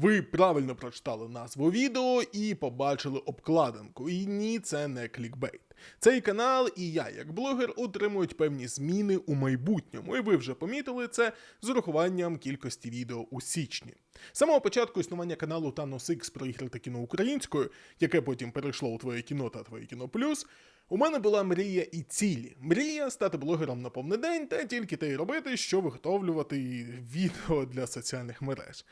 Ви правильно прочитали назву відео і побачили обкладинку. І ні, це не клікбейт. Цей канал і я, як блогер, отримують певні зміни у майбутньому, і ви вже помітили це з урахуванням кількості відео у січні. З самого початку існування каналу Thanos X про ігри та кіно українською, яке потім перейшло у твоє кіно та твоє кіно плюс. У мене була мрія і цілі. Мрія стати блогером на повний день та тільки те й робити, що виготовлювати відео для соціальних мереж.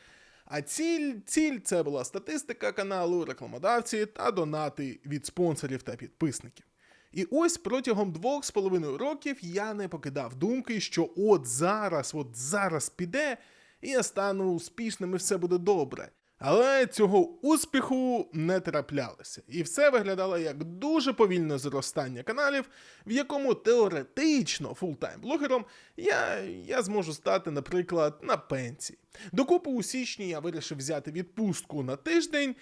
А ціль, ціль це була статистика каналу, рекламодавці та донати від спонсорів та підписників. І ось протягом двох з половиною років я не покидав думки, що от зараз, от зараз піде, і я стану успішним і все буде добре. Але цього успіху не траплялося, і все виглядало як дуже повільне зростання каналів, в якому теоретично фултайм блогером я, я зможу стати, наприклад, на пенсії. Докупу у січні я вирішив взяти відпустку на тиждень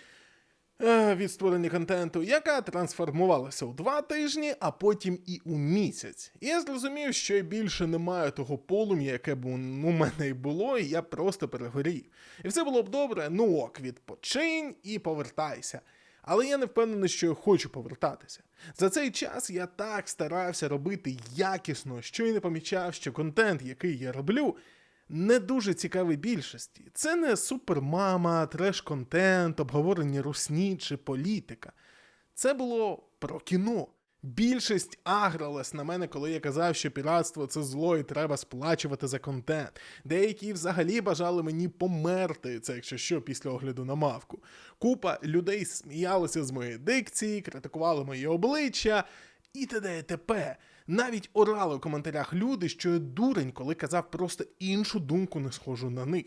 від створення контенту, яка трансформувалася у два тижні, а потім і у місяць. І я зрозумів, що я більше не маю того полум'я, яке б у мене й було, і я просто перегорів. І все було б добре, ну ок, відпочинь і повертайся. Але я не впевнений, що я хочу повертатися. За цей час я так старався робити якісно, що й не помічав, що контент, який я роблю, не дуже цікавий більшості. Це не супермама, треш-контент, обговорення русні чи політика. Це було про кіно. Більшість агралась на мене, коли я казав, що піратство це зло і треба сплачувати за контент. Деякі взагалі бажали мені померти, це якщо що, після огляду на мавку. Купа людей сміялися з моєї дикції, критикували моє обличчя і т.д. і т.п. Навіть орали в коментарях люди, що я дурень, коли казав просто іншу думку, не схожу на них.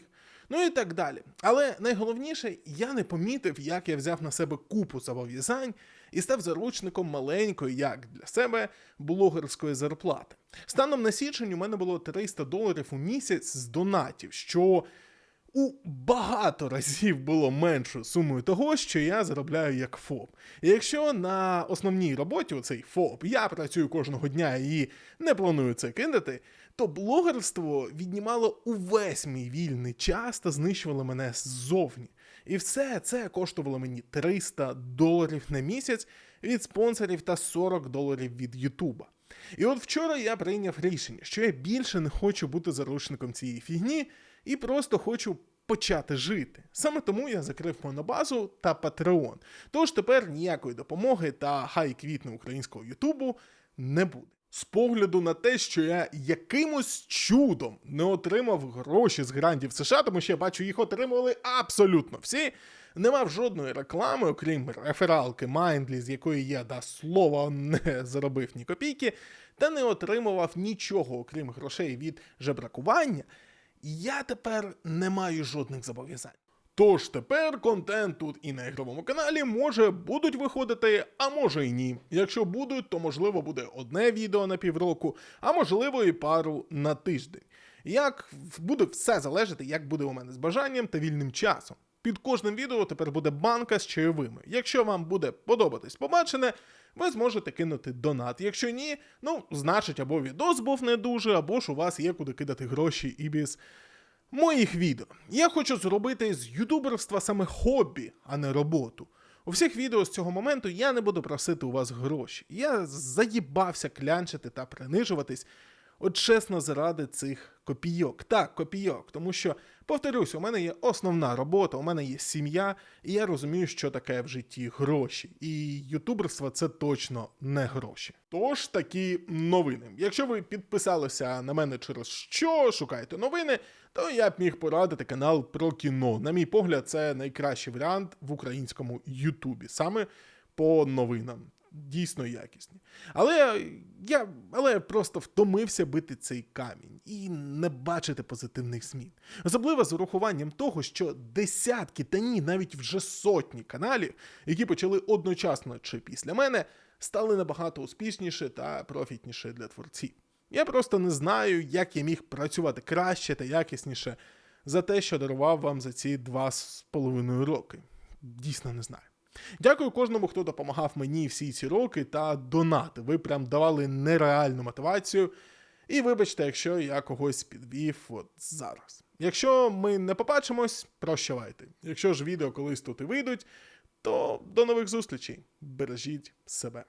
Ну і так далі. Але найголовніше, я не помітив, як я взяв на себе купу зобов'язань і став заручником маленької, як для себе, блогерської зарплати. Станом на січень у мене було 300 доларів у місяць з донатів, що у багато разів було меншою сумою того, що я заробляю як ФОП. І якщо на основній роботі, оцей ФОП, я працюю кожного дня і не планую це кидати, то блогерство віднімало увесь мій вільний час та знищувало мене ззовні. І все це коштувало мені 300 доларів на місяць від спонсорів та 40 доларів від Ютуба. І от вчора я прийняв рішення, що я більше не хочу бути заручником цієї фігні і просто хочу почати жити. Саме тому я закрив монобазу та Патреон. Тож тепер ніякої допомоги та хай квітне українського Ютубу не буде. З погляду на те, що я якимось чудом не отримав гроші з грантів США, тому що я бачу, їх отримували абсолютно всі. Не мав жодної реклами, окрім рефералки Mindly, з якої я да слова не заробив ні копійки, та не отримував нічого, окрім грошей від жебракування. Я тепер не маю жодних зобов'язань. Тож тепер контент тут і на ігровому каналі може будуть виходити, а може і ні. Якщо будуть, то можливо буде одне відео на півроку, а можливо і пару на тиждень. Як буде все залежати, як буде у мене з бажанням та вільним часом. Під кожним відео тепер буде банка з чайовими. Якщо вам буде подобатись побачене, ви зможете кинути донат. Якщо ні, ну значить або відос був не дуже, або ж у вас є куди кидати гроші і без моїх відео. Я хочу зробити з ютуберства саме хобі, а не роботу. У всіх відео з цього моменту я не буду просити у вас гроші. Я заїбався клянчити та принижуватись. От чесно, заради цих копійок. Так, копійок, тому що, повторюсь, у мене є основна робота, у мене є сім'я, і я розумію, що таке в житті гроші. І ютуберство це точно не гроші. Тож такі новини. Якщо ви підписалися на мене через що, шукаєте новини, то я б міг порадити канал про кіно. На мій погляд, це найкращий варіант в українському Ютубі, саме по новинам дійсно якісні. Але я але просто втомився бити цей камінь і не бачити позитивних змін. Особливо з урахуванням того, що десятки та ні, навіть вже сотні каналів, які почали одночасно чи після мене, стали набагато успішніше та профітніше для творців. Я просто не знаю, як я міг працювати краще та якісніше за те, що дарував вам за ці два з половиною роки. Дійсно не знаю. Дякую кожному, хто допомагав мені всі ці роки та донати. Ви прям давали нереальну мотивацію. І вибачте, якщо я когось підвів от зараз. Якщо ми не побачимось, прощавайте. Якщо ж відео колись тут і вийдуть, то до нових зустрічей. Бережіть себе.